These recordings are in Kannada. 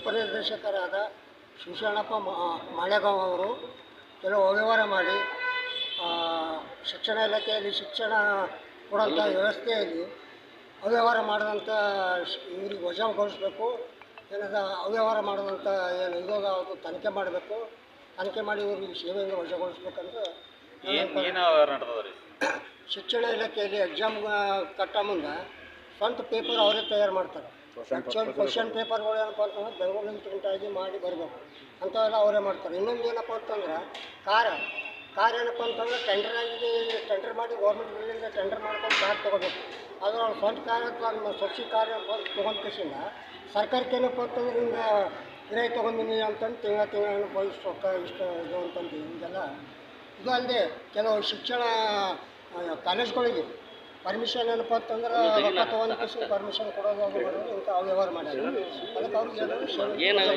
ಉಪನಿರ್ದೇಶಕರಾದ ಶಿವಶರಣಪ್ಪ ಮಾಳೆಗಾಂವ್ ಅವರು ಕೆಲವು ಅವ್ಯವಹಾರ ಮಾಡಿ ಶಿಕ್ಷಣ ಇಲಾಖೆಯಲ್ಲಿ ಶಿಕ್ಷಣ ಕೊಡೋಂಥ ವ್ಯವಸ್ಥೆಯಲ್ಲಿ ಅವ್ಯವಹಾರ ಮಾಡಿದಂಥ ಇವ್ರಿಗೆ ವಜಾಗೊಳಿಸ್ಬೇಕು ಏನದ ಅವ್ಯವಹಾರ ಮಾಡಿದಂಥ ಏನು ಇವಾಗ ಅದು ತನಿಖೆ ಮಾಡಬೇಕು ತನಿಖೆ ಮಾಡಿ ಇವ್ರಿಗೆ ಸೇವೆಯಿಂದ ನಡ್ದದ ಶಿಕ್ಷಣ ಇಲಾಖೆಯಲ್ಲಿ ಎಕ್ಸಾಮ್ ಕಟ್ಟ ಮುಂದೆ ಸ್ವಂತ ಪೇಪರ್ ಅವರೇ ತಯಾರು ಮಾಡ್ತಾರೆ. ಆ್ಯಕ್ಚುಲ್ ಕ್ವಶನ್ ಪೇಪರ್ಗಳು ಏನಪ್ಪ ಅಂತಂದ್ರೆ ಬೆಂಗಳೂರಿನ ಪ್ರಿಂಟಾಗಿ ಮಾಡಿ ಬರಬೇಕು. ಅಂಥವೆಲ್ಲ ಅವರೇ ಮಾಡ್ತಾರೆ. ಇನ್ನೊಂದು ಏನಪ್ಪ ಅಂತಂದ್ರೆ ಕಾರ ಕಾರ್ ಏನಪ್ಪ ಅಂತಂದ್ರೆ ಟೆಂಡರ್ ಆಗಿ ಟೆಂಡರ್ ಮಾಡಿ ಗೌರ್ಮೆಂಟ್ ಬಿಲ್ಡಿಂದ ಟೆಂಡರ್ ಮಾಡ್ಕೊಂಡು ಕಾರ್ ತೊಗೋಬೇಕು. ಆದರೆ ಅವ್ರು ಸ್ವಂತ ಕಾರ್ ಅಥವಾ ನಮ್ಮ ಸೊಸಿ ಕಾರ್ ತೊಗೊಂಡ ಕಸಿಂದ ಸರ್ಕಾರಕ್ಕೆ ಏನಪ್ಪ ಅಂತಂದ್ರೆ ಹಿಂಗೆ ಕಿರಾಯಿ ತೊಗೊಂಡಿನಿ ಅಂತಂದು ತಿಂಗಳ ತಿಂಗಳ ಏನಪ್ಪ ಇಷ್ಟು ರೊಕ್ಕ ಇಷ್ಟು ಇದು ಅಂತಂದು ಹಿಂಗೆಲ್ಲ. ಇದು ಅಲ್ಲದೆ ಕೆಲವು ಶಿಕ್ಷಣ ಕಾಲೇಜ್ಗಳಿಗೆ ಪರ್ಮಿಷನ್ ಏನಪ್ಪ ಅಂತಂದ್ರೆ ರೊಕ್ಕ ತೊಗೊಂಡು ಕಸಿ ಪರ್ಮಿಷನ್ ಕೊಡೋದು ಅದು ಮಾಡೋದು ಇಂಥ ಅವ್ಯವಹಾರ ಮಾಡ್ಯಾರ ಅದಕ್ಕೆ ಅವ್ರಿಗೆ ಏನಾದ್ರು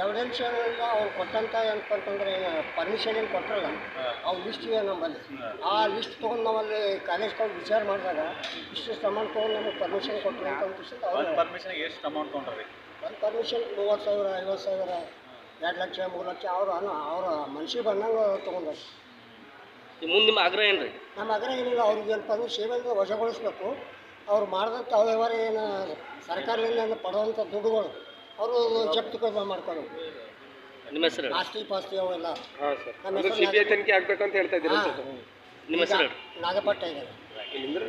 ಎವಿಡೆನ್ಸ್ ಏನಂದ್ರೆ ಅವ್ರು ಕೊಟ್ಟಂತ ಏನಪ್ಪ ಅಂತಂದ್ರೆ ಪರ್ಮಿಷನ್ ಏನು ಕೊಟ್ಟರಲ್ಲ ಅವು ಲಿಸ್ಟ್ ಇದೆ ನಮ್ಮಲ್ಲಿ. ಆ ಲಿಸ್ಟ್ ತೊಗೊಂಡು ನಾವಲ್ಲಿ ತಗೊಂಡು ವಿಚಾರ ಮಾಡಿದಾಗ ಇಷ್ಟು ಅಮೌಂಟ್ ತೊಗೊಂಡು ನಮಗೆ ಪರ್ಮಿಷನ್ ಕೊಟ್ಟರು ಅಂತ ಅವ್ರು ಪರ್ಮಿಷನ್ಗೆ ಎಷ್ಟು ಅಮೌಂಟ್ ತೊಗೊಂಡ್ರಿ? ಒಂದು ಪರ್ಮಿಷನ್ ಮೂವತ್ತು ಸಾವಿರ ಐವತ್ತು ಸಾವಿರ. ಎರಡು ಲಕ್ಷ ಮೂರು ಲಕ್ಷ ಅವರು ಅವ್ರ ಮನ್ಸಿಗೆ ಬಂದಂಗೆ ತೊಗೊಂಡ್ರು. ಮುಂದೆ ನಿಮ್ಮ ಆಗ್ರಹ ಏನು ರೀ ನಮ್ಮ ಆಗ್ರಹ ಏನಿಲ್ಲ ಅವ್ರಿಗೆ ಏನಪ್ಪ ಅಂದ್ರೆ ಸೇವೆಯಿಂದ ವಶಗೊಳಿಸ್ಬೇಕು ಅವ್ರು ಮಾಡಿದಂಥ ಅವ್ಯವಹಾರ ಏನು ಸರ್ಕಾರದಿಂದ ಏನು ಪಡೆದಂಥ ದುಡ್ಡುಗಳು ಅವರು ಜಪ್ತಿ ಮಾಡ್ಕೊಳ್ಳೋದು ನಿಮ್ಮ ಹೆಸರು ಆಸ್ತಿ ಪಾಸ್ತಿ ಅವೆಲ್ಲ ಹಾಂ ಸರ್. ನಮ್ಮ ಅಂದ್ರೆ ಸಿ ಬಿ ಐ ತನಿಖೆ ಆಗ್ಬೇಕಂತ ಹೇಳ್ತಾ ಇದ್ದೀರಾ ಸರ್? ನಿಮ್ಮ ಹೆಸರು ನಾಗಪಟ್ಟ ಇದ್ದಾರೆ ಇಲ್ಲಿಂದ್ರೆ